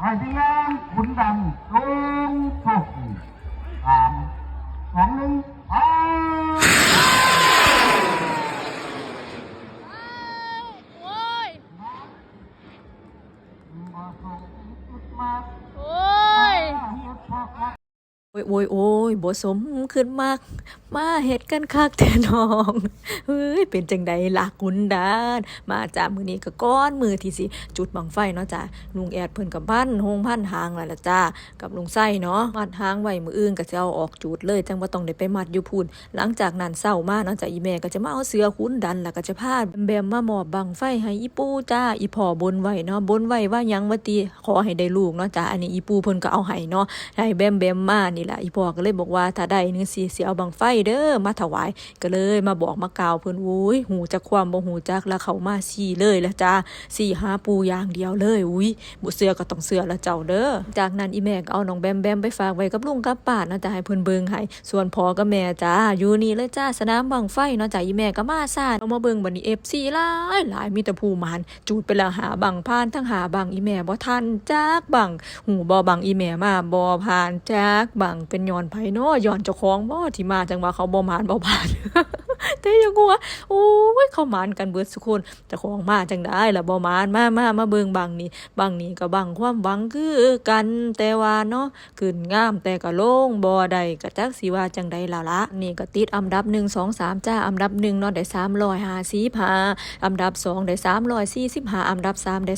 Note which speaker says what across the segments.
Speaker 1: ให้พี่งานขุนดำลงโชคดีสามสองหนึ่งไป
Speaker 2: โอ้ย
Speaker 1: มาส่งจุดมา
Speaker 2: โอ้ย
Speaker 1: เฮียพ่อครับ
Speaker 3: โอ้ยโอ้ยโอ้ยบ่สมขึ้นมาก มาเฮ็ดกันคักแต่น้องเฮ้ยเป็นจังใดล่ะกุนดานมาจากมือนี้ก็ก้อนมือที่สิ จุดบังไฟเนาะจ้ะลุงแอดเพิ่นกับบ้านโฮงพันหางแล้วล่ะจ้ากับลุงไส้เนาะมัดหางไว้มืออื่นก็จะเอาออกจุดเลยจังบ่ต้องได้ไปมัดอยู่พูนหลังจากนั้นเช้ามาเนาะจ้ะอีแม่ก็จะมาเอาเสือคุ้นดันแล้วก็จะพาแบมมาหมอบบังไฟให้อีปู่จ้าอีพ่อบนไว้เนาะบนไว้ว่ายังว่าติขอให้ได้ลูกเนาะจ้าอันนี้อีปู่เพิ่นก็เอาให้เนาะได้แบมแบมมานี่แหละอีพ่อก็เลยบอกว่าถ้าได้นึงสิสิเอาบังไฟเด้อมาถวายก็เลยมาบอกมากล่าวเพิ่นโอ้ยหูจักความบ่หูจักแล้วเขามาสี่เลยละจ้าสี่หาปูอย่างเดียวเลยอุ้ยบ่เสือก็ต้องเสือละเจ้าเด้อจากนั้นอีแม่ก็เอาน้องแบมแบมไปฝากไว้กับลุงกับป้านะจ้าให้เพิ่นเบิ่งให้ส่วนพ่อกับแม่จ้าอยู่นี่เลยจ้าสนามบังไฟเนาะจ้าอีแม่ก็มาซ่าเอามาเบิ่งบัดนี้ FC หลายหลายมีแต่ผู้มานจูดไปแล้วหาบังพานทั้งหาบังอีแม่บ่ทันจักบังหูบอบังอีแม่มาบอผ่านจากบังเป็นย้อนไผเนาะย้อนเจ้าของบ่ที่มาจังว่าเขาบ่มานบ่ผ่านแต่ยังกลัวโอ้ยเขามานกันเบิดสุคนเจ้าของมาจังได้ล่ะบ่มานมามามาเบิ่งบังนี่บังนี่ก็บังความหวังคือกันแต่ว่าเนาะขึ้นงามแต่ก็ลงบ่ได้ก็จักสิว่าจังใดล่ะละนี่ก็ติดอันดับ 1 2 3จ้าอันดับ1เนาะได้355อันดับ 2 ได้345อันดับ 3 ได้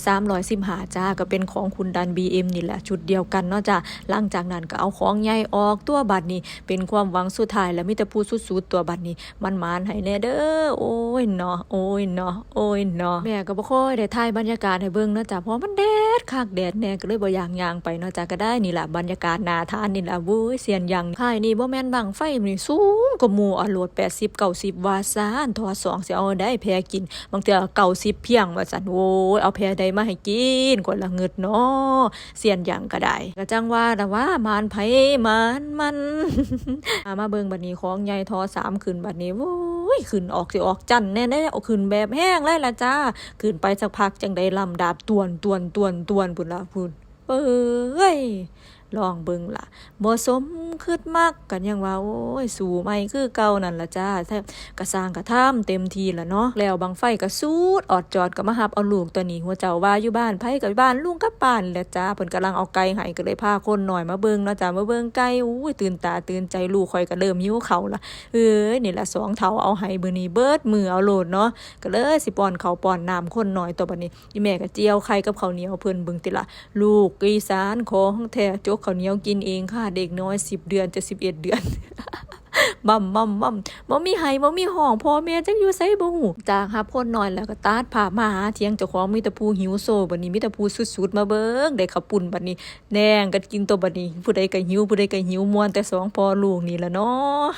Speaker 3: 315จ้าก็เป็นของคุณดัน BM นี่แหละชุดเดียวกันเนาะจ้าหลังจากนั้นก็เอาของใหญ่ออกตัวบัดนี้เป็นความหวังสุดท้ายแล้วมีแต่ผู้สุดๆตัวบัดนี้มันมานให้แน่เด้อโอ้ยเนาะโอ้ยเนาะโอ้ยเนาะแม่ก็บ่ค่อยได้ถ่ายบรรยากาศให้เบิ่งเนาะจ้ะเพราะมันแดดคักแดดแน่ก็เลยบ่อยากย่างไปเนาะจ้ะก็ได้นี่แหละบรรยากาศนาทานนี่แหละวุ้ยเสียนยังค่ายนี่บ่แม่นบังไฟนี่สูงกว่าหมู่อโลด80 90ว่าซานทอสองสิเอาได้แพกินบางเทื่อ90เพียงว่าซั่นโอ้ยเอาแพใดมาให้กินคนละเงิดเนาะเสียนยังก็ได้ก็จังว่าแต่ว่ามานไผมานมันอามาเบิงบัดนี้ของใหญ่ทอสามขึ้นบัดนี้โว้ยขึ้นออกสิออกจันแน่ๆเอกขึ้นแบบแห้งเลยละจ้าขึ้นไปสักพักจังได้ลำดาบตวนตวนตวนตวนพุ่นละพุ่นเอ้ย ลองเบิ่งล่ะบ่สมคืดมักกันยังว่าโอ้ยสู่ไม่คือเก่านั่นล่ะจ้าแท้กระสร้างกระท่ำเต็มทีละเนาะแล้วบังไฟก็สูดออดจอดก็มาหับเอาลูกตัวนี้หัวเจ้าว่าอยู่บ้านไผกับบ้านลุงกับป้านแหละจ้าเพิ่นกำลังเอาไก่ให้ก็เลยพาคนหน่อยมาเบิ่งเนาะจ้ามาเบิ่งไก่อุ้ยตื่นตาตื่นใจลูกข่อยก็เริ่มหิวเขาละเอ้ยนี่ละสองเท่าเอาให้เบอนี้เบิดมือเอาโหลดเนาะก็เลยสิป้อนเขาป้อนน้ำคนหน่อยตัวบัดนี้อีแม่ก็เจียวไข่กับข้าวเหนียวเพิ่นเบิ่งติละลูกอีสานของแท้จกข้าวเหนียวกินเองค่ะ เด็กน้อยสิบเดือนจะ11เอ็ดเดือนบัมบัมบัมบ่มีไห้บ่มีห้องพ่อแม่จักอยู่ไสบ่ฮู้จากหับคนน้อยแล้วก็ตาดผ่ามาหาเถียงเจ้าของมีแต่ผู้หิวโซบัดนี้มีแต่ผู้สุดๆมาเบิ่งได้ข้าวปุ่นบัดนี้แดงก็กินตัวบัดนี้ ผู้ใดก็หิวผู้ใดก็หิวม่วนแต่สองพ่อลูกนี่ล่ะเนาะ